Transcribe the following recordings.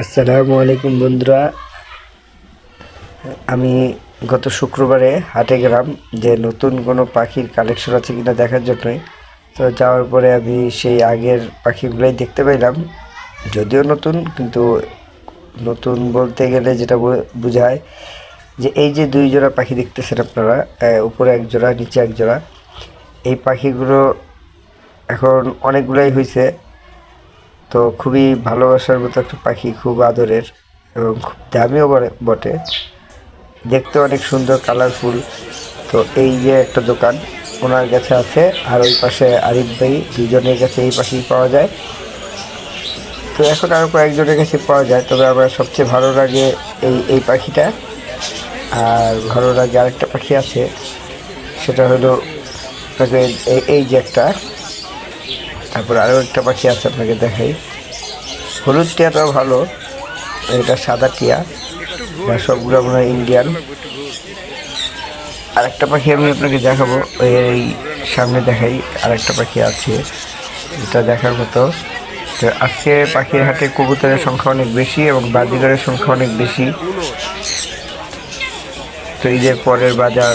আসসালামু আলাইকুম বন্ধুরা। আমি গত শুক্রবারে হাটে গেলাম যে নতুন কোনো পাখির কালেকশন আছে কিনা দেখার জন্যই। তো যাওয়ার পরে আমি সেই আগের পাখিগুলোই দেখতে পাইলাম। যদিও নতুন, কিন্তু নতুন বলতে গেলে যেটা বোঝায় যে এই যে দুই জোড়া পাখি দেখতেছেন আপনারা উপরে এক জোড়া, নিচে এক জোড়া, এই পাখিগুলো এখন অনেকগুলাই হয়েছে তো খুবই ভালোবাসার মতো একটা পাখি, খুব আদরের এবং খুব দামিও বটে- দেখতে অনেক সুন্দর কালারফুল তো এই যে একটা দোকান, ওনার কাছে আছে, আর ওই পাশে আরিফ ভাই দুজনের কাছে এই পাখি পাওয়া যায়। তো এখন আরও কয়েকজনের কাছে পাওয়া যায়, তবে আমার সবচেয়ে ভালো লাগে এই এই পাখিটা। আর ভালো লাগে আরেকটা পাখি আছে, সেটা হলো এই যে একটা তারপর আরও একটা পাখি আছে আপনাকে দেখাই। হলুদ টিয়াটাও ভালো, এটা সাদা টিয়া সবগুলো আপনার ইন্ডিয়ান আর একটা পাখি আমি আপনাকে দেখাবো, এই সামনে দেখাই আর একটা পাখি আছে, এটা দেখার মতো। তো আজকে পাখির হাটে কবুতরের সংখ্যা অনেক বেশি এবং বাজিগরের সংখ্যা অনেক বেশি। তো ঈদের পরের বাজার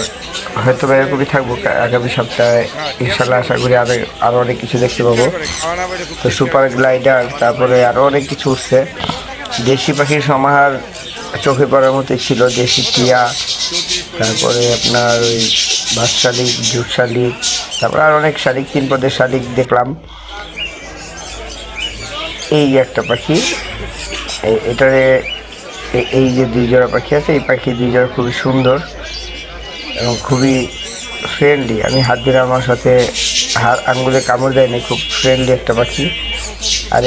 হয়তো বা এরকমই থাকব আগামী সপ্তাহে। ইনশাল্লাহ আশা করি আরও আরও অনেক কিছু দেখতে পাবো। তো সুপার গ্লাইডার, তারপরে আরও অনেক কিছু উঠছে। দেশি পাখির সমাহার চোখে পড়ার মতো ছিল। দেশি টিয়া, তারপরে আপনার ওই বাস শালিক, জুট শালিক, তারপরে আর অনেক শালিক, তিন পদের শালিক দেখলাম। এই একটা পাখি। এটারে এই যে দুই জোড়া পাখি আছে, এই পাখি দুই জোড়া খুবই সুন্দর। এবং খুবই ফ্রেন্ডলি আমি হাত দিলে আমার সাথে, হাত আঙুলে কামড় দেয়নি, খুব ফ্রেন্ডলি একটা পাখি। আর